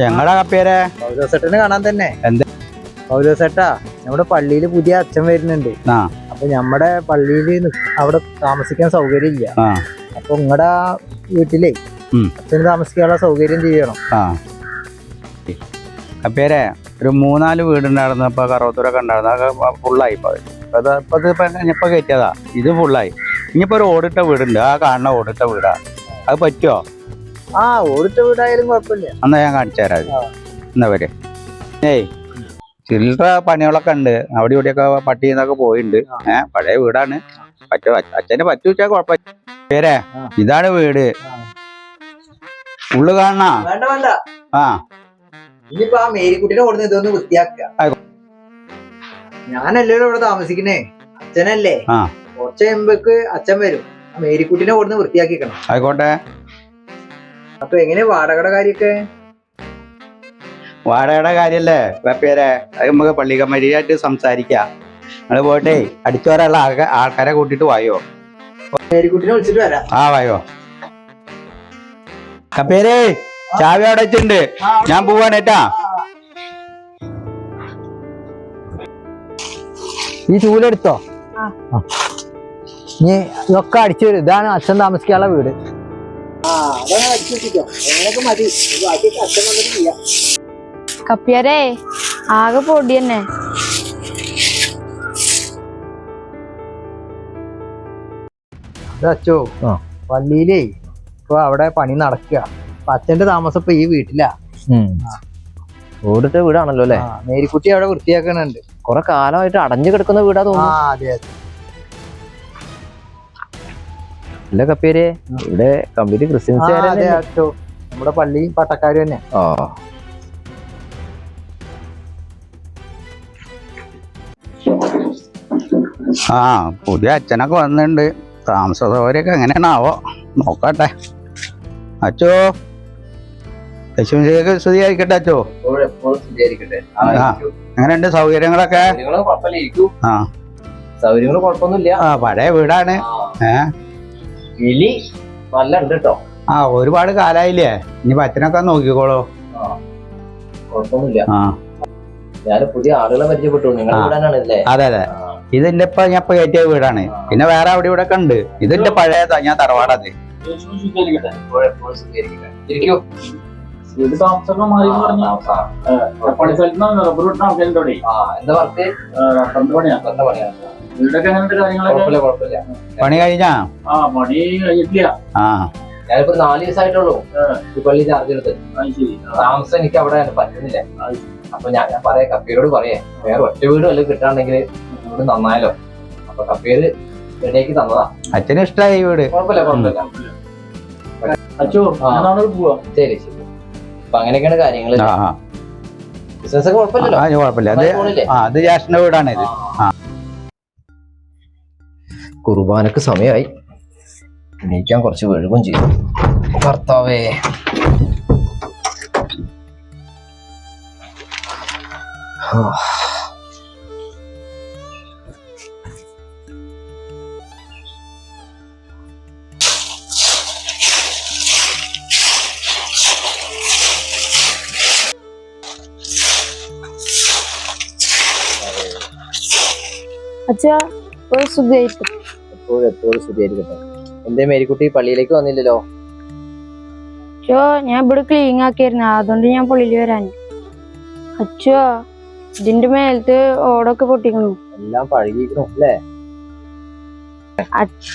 ഞങ്ങളുടെ കപ്പേരെ പൗലോസേട്ടനെ കാണാൻ തന്നെ. എന്താ? സെട്ടാ നമ്മുടെ പള്ളിയിൽ പുതിയ അച്ഛൻ വരുന്നുണ്ട്. അപ്പൊ നമ്മുടെ പള്ളിയിൽ അവിടെ താമസിക്കാൻ സൗകര്യം ഇല്ല അപ്പൊ നിങ്ങളുടെ വീട്ടിലേ. അച്ഛന് താമസിക്കാനുള്ള സൗകര്യം ചെയ്യണം? ആ. കപ്പേരെ ഒരു മൂന്നാൽ വീടുണ്ടായിരുന്നു. ഇപ്പൊ കറവത്തൂരൊക്കെ ഉണ്ടായിരുന്നു. അതൊക്കെ ഫുള്ളായി ഇപ്പൊ അത് ഇപ്പൊ ഇത് ഇപ്പൊ ഇനിയിപ്പോ കയറ്റിയതാ. ഇത് ഫുള്ളായി ഇനിയിപ്പോ ഒരു ഓടിട്ട വീടുണ്ട്. ആ കാണുന്ന ഓടിട്ട വീടാ. അത് പറ്റുമോ ആ ഓടിട്ട വീടായാലും കുഴപ്പമില്ല. എന്നാ ഞാൻ കാണിച്ചു തരാം എന്നാ വരെ. ഏയ് ചില്ലറ പണികളൊക്കെ ഉണ്ട്. അവിടെ ഇവിടെയൊക്കെ പട്ടി എന്നൊക്കെ പോയിട്ടുണ്ട് ഏഹ് പഴയ വീടാണ്. പറ്റ അച്ഛനെ പറ്റു വെച്ചാൽ കുഴപ്പമില്ല. പേരെ ഇതാണ് വീട്. ഉള്ളു കാണണ? ആ. ഇനിയിപ്പോ ആ മേരിക്കുട്ടിനെ കൊടുന്ന് ഇതൊന്ന് വൃത്തിയാക്കുക. ഞാനല്ലല്ലോ ഇവിടെ താമസിക്കുന്നേ. അച്ഛനല്ലേ. കുറച്ച് കഴിയുമ്പോക്ക് അച്ഛൻ വരും. മേരിക്കുട്ടിനെ കൊടുന്ന് വൃത്തിയാക്കിക്കണം. ആയിക്കോട്ടെ. അപ്പൊ എങ്ങനെ വാടകയുടെ കാര്യൊക്കെ? വാടകയുടെ കാര്യല്ലേ? പേരെ അത് നമുക്ക് പള്ളിക്കമ്മരിയായിട്ട് സംസാരിക്കാം. നിങ്ങൾ പോയിട്ടേ അടിച്ചു വരാനുള്ള ആൾക്കാ- ആൾക്കാരെ കൂട്ടിട്ട് വായോ? മേരിക്കുട്ടിനെ വിളിച്ചിട്ട് വരാം. ആ വായോ. കപ്പേരേ ചാവി അവിടെ വെച്ചിട്ടുണ്ട്. ഞാൻ പോവാണേട്ടാ ഈ ചൂലെടുത്തോ? ഇനി ഇതൊക്കെ അടിച്ചു വരും. ഇതാണ് അച്ഛൻ താമസിക്കാനുള്ള വീട്. കപ്പ്യാരേ ആകെ പൊടി തന്നെ. അച്ചോ പള്ളിയിലേ ഇപ്പൊ അവിടെ പണി നടക്കുക. അച്ഛന്റെ താമസം ഇപ്പൊ ഈ വീട്ടിലാ. ഓടിട്ട വീടാണല്ലോ അല്ലെ? മേരിക്കുട്ടി അവിടെ വൃത്തിയാക്കണുണ്ട്. കൊറേ കാലമായിട്ട് അടഞ്ഞു കിടക്കുന്ന വീടാ തോന്നുന്നു. അതെ അതെ. അല്ല പേര് ഇവിടെ കംപ്ലീറ്റ് ആ, ക്രിസ്ത്യൻസ് അച്ചോ. നമ്മുടെ പള്ളി പട്ടക്കാര് തന്നെ. ആ. ആ പുതിയ അച്ഛനൊക്കെ വന്നിട്ടുണ്ട്. താമസ സൗകര്യമൊക്കെ എങ്ങനെയാണാവോ നോക്കട്ടെ. അച്ചോ യശുവിലേക്ക് സ്തുതിയായിരിക്കട്ടെ അച്ചോ? ആ. എങ്ങനെയുണ്ട് സൗകര്യങ്ങളൊക്കെ? ആ. സൗകര്യങ്ങൾ കുഴപ്പമൊന്നുമില്ല. ആ പഴയ വീടാണ്. ഏ? എലി നല്ല ഉണ്ട് കേട്ടോ ആ ഒരുപാട് കാലായില്ലേ? ഇനി പച്ചനൊക്കെ നോക്കിക്കോളൂ. കുഴപ്പമൊന്നുമില്ല ആ. ഞാൻ പുതിയ ആളുകളെ പരിചയപ്പെട്ടു. നിങ്ങളുടെ അല്ലേ അതെ അതെ. ഇതിന്റെ ഇപ്പൊ ഞാൻ ഇപ്പൊ കയറ്റിയ വീടാണ്. പിന്നെ വേറെ അവിടെ ഇവിടെ ഒക്കെ ഉണ്ട്. ഇതിന്റെ പഴയതാ ഞാൻ തറവാടത്. വീട് താമസമൊക്കെ മാറി എന്ന് പറഞ്ഞാ, പണി സ്ഥലത്ത് റബ്ബർ വെട്ടുന്ന ആൾക്കാരുണ്ട് അവിടെ? എന്താ വർക്ക്? റബ്ബറിന്റെ പണിയാ. പണിയാ. വീടൊക്കെ എങ്ങനെയുണ്ട് കാര്യങ്ങളൊക്കെ. കുഴപ്പമില്ല കുഴപ്പമില്ല. പണി കഴിഞ്ഞാ? ആ പണി കഴിഞ്ഞിട്ടില്ല. ആ. ഞാനിപ്പോ ഒരു നാല് ദിവസമായിട്ടുള്ളൂ ഈ പള്ളി ചാർജ് എടുത്ത്. അത് ശരി. ആ, താമസം എനിക്ക് അവിടെ പറ്റുന്നില്ല. അപ്പൊ ഞാൻ ഞാൻ പറയാം കപ്പിയോട് പറയാം. വേറെ ഒറ്റ വീടും വല്ലതും കിട്ടാണെങ്കിൽ വീട് നന്നായാലോ അപ്പൊ കപ്പിയത് റെഡിയാക്കി തന്നതാ. അച്ഛന് ഇഷ്ടമായി ഈ വീട്. കുഴപ്പമില്ല കുഴപ്പമില്ല. അച്ചോ ആ. ഞാൻ നാളെ പോവാ. ശരി ശരി. അപ്പൊ അങ്ങനെയൊക്കെയാണ് കാര്യങ്ങൾ ആ ആ. ബിസിനസ് ഒക്കെ കുഴപ്പമില്ലല്ലോ. ആ കുഴപ്പമില്ല. അത് നന്നായി പോണില്ലേ? ആ അത് ജ്യേഷ്ഠന്റെ വീടാണ് ഇത്. കുർബാനക്ക് സമയമായി എണീക്കാൻ കുറച്ച് വെഴുകും ചെയ്തു. ഭർത്താവേ അച്ഛാ ഒരു സുഖമായിരിക്കും എപ്പോഴും എപ്പോഴും ശരിയായിരിക്കട്ടെ. എന്തേ മേരിക്കുട്ടി പള്ളിയിലേക്ക് വന്നില്ലല്ലോ? അച്ഛോ ഞാൻ ഇവിടെ ക്ലീൻ ആക്കിയിരുന്നു അതുകൊണ്ട് ഞാൻ പള്ളിയിൽ വരാൻ. അച്ഛോ ഇതിന്റെ മേലത്ത് ഓടൊക്കെ പൊട്ടിക്കണു. എല്ലാം പഴകിയിരിക്കണു അല്ലേ?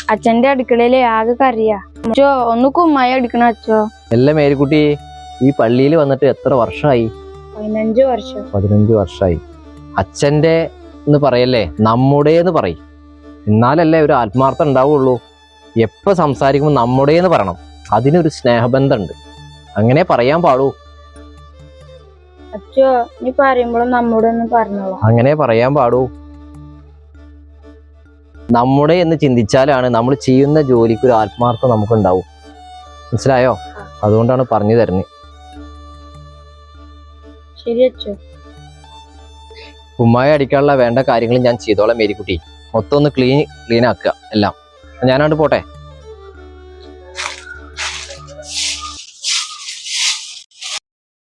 അച്ഛന്റെ അടുക്കളയിലെ ആകെ കറിയാ. അച്ഛോ ഒന്ന് കുമ്മായി അടിക്കണം അച്ഛോ. അല്ല മേരിക്കുട്ടി ഈ പള്ളിയിൽ വന്നിട്ട് എത്ര വർഷമായി പതിനഞ്ച് വർഷം. പതിനഞ്ച് വർഷമായി അച്ഛന്റെ എന്ന് പറയല്ലേ? നമ്മുടെ എന്ന് പറയും. എന്നാലല്ലേ ഒരു ആത്മാർത്ഥം ഉണ്ടാവുള്ളൂ. എപ്പോൾ സംസാരിക്കുമ്പോൾ നമ്മുടെ എന്ന് പറയണം. അതിനൊരു സ്നേഹബന്ധമുണ്ട്. അങ്ങനെ പറയാൻ പാടൂ. അച്ഛോ നീ പറയുമ്പോഴും നമ്മോട് ഒന്ന് പറഞ്ഞോളാം. അങ്ങനെ പറയാൻ പാടൂ. നമ്മുടെ എന്ന് ചിന്തിച്ചാലാണ് നമ്മൾ ചെയ്യുന്ന ജോലിക്ക് ഒരു ആത്മാർത്ഥം നമുക്കുണ്ടാവും. മനസ്സിലായോ? അതുകൊണ്ടാണ് പറഞ്ഞു തരുന്നത്. ശരി അച്ഛോ. ഉമ്മായ അടിക്കാനുള്ള വേണ്ട കാര്യങ്ങൾ ഞാൻ ചെയ്തോളാം മേരിക്കുട്ടി. മൊത്തം ഒന്ന് ക്ലീൻ ക്ലീൻ ആക്കുക എല്ലാം. ഞാനാണ്ട് പോട്ടെ.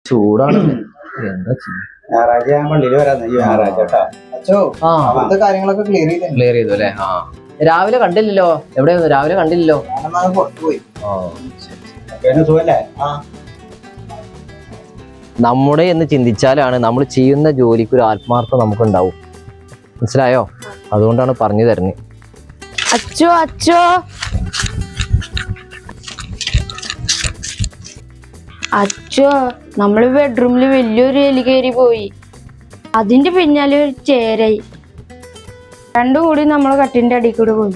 ചൂടാണ്. എന്താ ചെയ്യാ ഞായറാഴ്ച ഞാൻ പള്ളിയിൽ വരാം ഈ ഞായറാഴ്ച കേട്ടോ. അച്ഛോ ആ. കാര്യങ്ങളൊക്കെ ക്ലിയർ ക്ലിയർ ചെയ്തു അല്ലേ? ആ. രാവിലെ കണ്ടില്ലല്ലോ? എവിടെയായിരുന്നു? രാവിലെ കണ്ടില്ലല്ലോ? നമ്മുടെ എന്ന് ചിന്തിച്ചാലാണ് നമ്മൾ ചെയ്യുന്ന ജോലിക്ക് ഒരു ആത്മാർത്ഥം നമുക്ക് ഉണ്ടാവും മനസ്സിലായോ? അതുകൊണ്ടാണ് പറഞ്ഞു തരുന്നത് അച്ചോ അച്ചോ. അച്ചോ നമ്മൾ ബെഡ്റൂമിൽ വലിയൊരു എലി കയറി പോയി. അതിന്റെ പിന്നാലെ ഒരു ചേരായി. രണ്ടു കൂടി നമ്മൾ കട്ടിന്റെ അടി കൂടെ പോയി.